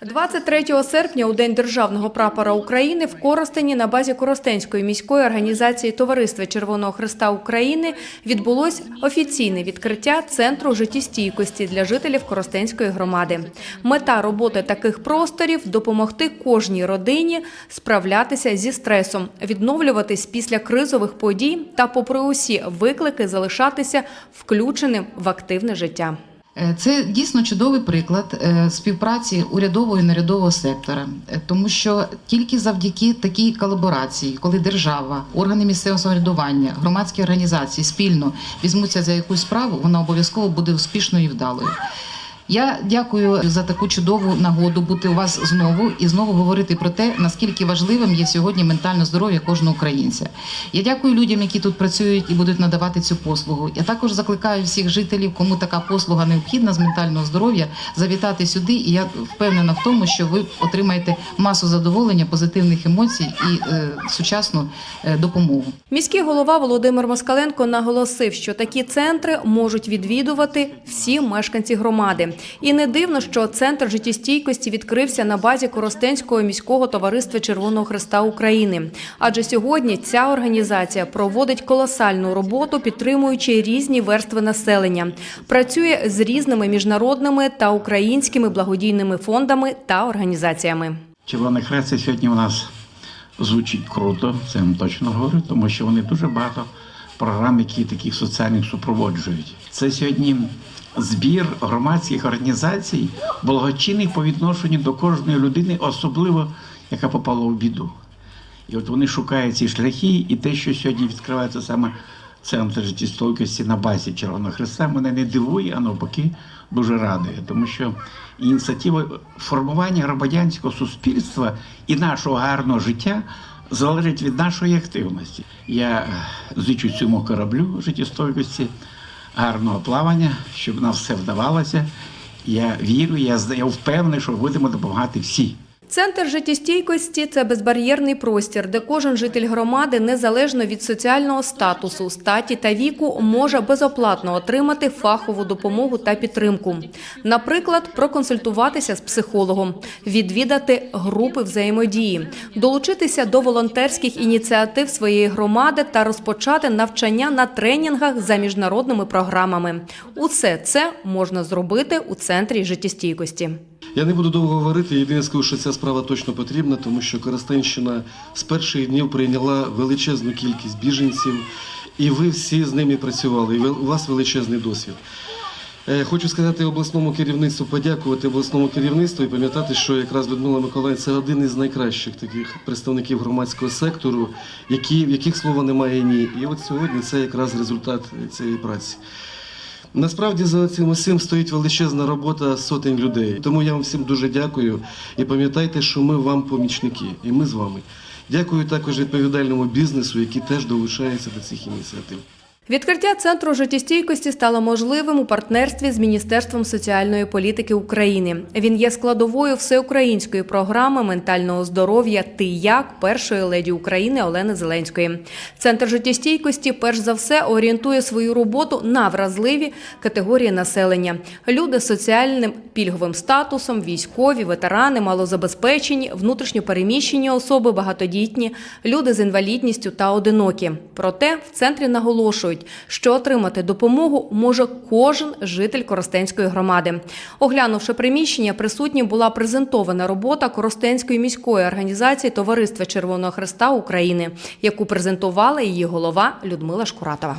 23 серпня, у День державного прапора України, в Коростені на базі Коростенської міської організації Товариства Червоного Христа України відбулось офіційне відкриття центру життєстійкості для жителів Коростенської громади. Мета роботи таких просторів допомогти кожній родині справлятися зі стресом, відновлюватись після кризових подій та, попри усі виклики, залишатися включеним в активне життя. Е, Це дійсно чудовий приклад е, співпраці урядового і нарядового сектора, Е, тому що тільки завдяки такій колаборації, коли держава, органи місцевого самоврядування, громадські організації спільно візьмуться за якусь справу, вона обов'язково буде успішною і вдалою. Я дякую за таку чудову нагоду бути у вас знову і знову говорити про те, наскільки важливим є сьогодні ментальне здоров'я кожного українця. Я дякую людям, які тут працюють і будуть надавати цю послугу. Я також закликаю всіх жителів, кому така послуга необхідна з ментального здоров'я, завітати сюди. І я впевнена в тому, що ви отримаєте масу задоволення, позитивних емоцій і е, сучасну е, допомогу. Міський голова Володимир Москаленко наголосив, що такі центри можуть відвідувати всі мешканці громади. І не дивно, що центр життєстійкості відкрився на базі Коростенського міського товариства Червоного Христа України. Адже сьогодні ця організація проводить колосальну роботу, підтримуючи різні верстви населення, працює з різними міжнародними та українськими благодійними фондами та організаціями. Червоний хрест сьогодні у нас звучить круто, це я вам точно говорю, тому що вони дуже багато програм, які таких соціальних супроводжують. Це сьогодні збір громадських організацій, благочинних по відношенню до кожної людини, особливо яка попала у біду. І от вони шукають ці шляхи, і те, що сьогодні відкривається саме центр життєстійкості на базі Червоного Христа, мене не дивує, а навпаки дуже радує, тому що ініціатива формування громадянського суспільства і нашого гарного життя залежить від нашої активності. Я е, зичу цьому кораблю життєстойкості, гарного плавання, щоб нам все вдавалося. Я вірю, я, я впевнений, що будемо допомагати всі. Центр життєстійкості це безбар'єрний простір, де кожен житель громади, незалежно від соціального статусу, статі та віку, може безоплатно отримати фахову допомогу та підтримку. Наприклад, проконсультуватися з психологом, відвідати групи взаємодії, долучитися до волонтерських ініціатив своєї громади та розпочати навчання на тренінгах за міжнародними програмами. Усе це можна зробити у центрі життєстійкості. Я не буду довго говорити. Єдине скажу, що ця справа точно потрібна, тому що Коростенщина з перших днів прийняла величезну кількість біженців, і ви всі з ними працювали. І у вас величезний досвід. Е, Хочу сказати обласному керівництву, подякувати обласному керівництву і пам'ятати, що якраз Людмила Миколаївна – це один із найкращих таких представників громадського сектору, які, в яких слова немає ні. І от сьогодні це якраз результат цієї праці. Насправді за цим усім стоїть величезна робота сотень людей. Тому я вам всім дуже дякую і пам'ятайте, що ми вам помічники, і ми з вами. Дякую також відповідальному бізнесу, який теж долучається до цих ініціатив. Відкриття центру життєстійкості стало можливим у партнерстві з Міністерством соціальної політики України. Він є складовою всеукраїнської програми ментального здоров'я Ти як першої леді України Олени Зеленської. Центр життєстійкості перш за все орієнтує свою роботу на вразливі категорії населення: люди з соціальним пільговим статусом, військові, ветерани, малозабезпечені, внутрішньопереміщені особи, багатодітні, люди з інвалідністю та одинокі. Проте в центрі наголошують, що отримати допомогу може кожен житель Коростенської громади. Оглянувши приміщення, присутнім була презентована робота Коростенської міської організації Товариства Червоного Христа України, яку презентувала її голова Людмила Шкуратова.